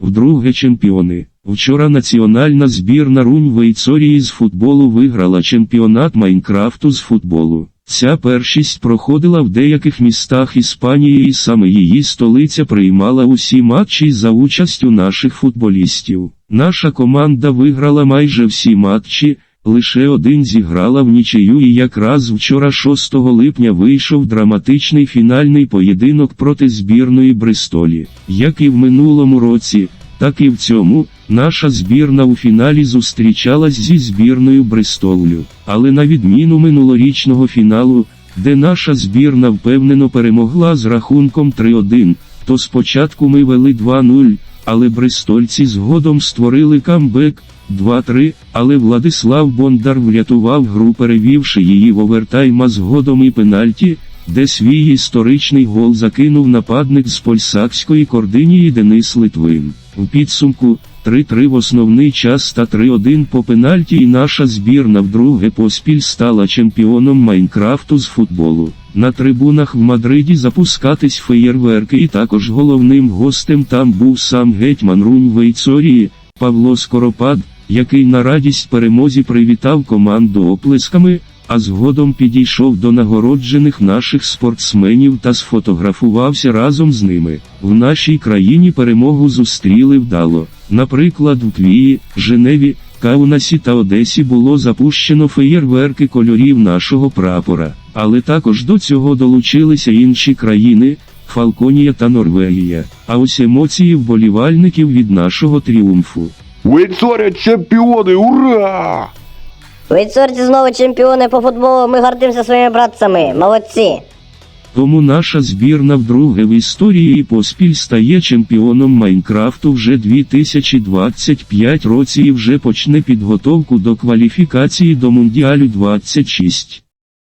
Вдруге чемпіони. Вчора національна збірна Рунь Вейцорії з футболу виграла чемпіонат Майнкрафту з футболу. Ця першість проходила в деяких містах Іспанії і саме її столиця приймала усі матчі за участю наших футболістів. Наша команда виграла майже всі матчі, лише один зіграла в нічию і якраз вчора 6 липня вийшов драматичний фінальний поєдинок проти збірної Бристолі. Як і в минулому році, так і в цьому, наша збірна у фіналі зустрічалась зі збірною Бристолю. Але на відміну минулорічного фіналу, де наша збірна впевнено перемогла з рахунком 3-1, то спочатку ми вели 2-0, але брестольці згодом створили камбек 2-3, але Владислав Бондар врятував гру перевівши її в овертайм а згодом і пенальті, де свій історичний гол закинув нападник з польсакської кординії Денис Литвин. У підсумку 3-3 в основний час та 3-1 по пенальті і наша збірна вдруге поспіль стала чемпіоном Майнкрафту з футболу. На трибунах в Мадриді запускатись феєрверки і також головним гостем там був сам гетьман Рунь Вейцорії, Павло Скоропад, який на радість перемозі привітав команду оплесками, а згодом підійшов до нагороджених наших спортсменів та сфотографувався разом з ними. В нашій країні перемогу зустріли вдало. Наприклад, в Твії, Женеві, Каунасі та Одесі було запущено феєрверки кольорів нашого прапора, але також до цього долучилися інші країни, Фалконія та Норвегія. А ось емоції вболівальників від нашого тріумфу. Вейцоря чемпіони, ура! Вейцорці знову чемпіони по футболу, ми гордимося своїми братцями. Молодці. Тому наша збірна вдруге в історії поспіль стає чемпіоном Майнкрафту вже 2025 році і вже почне підготовку до кваліфікації до Мундіалю 26.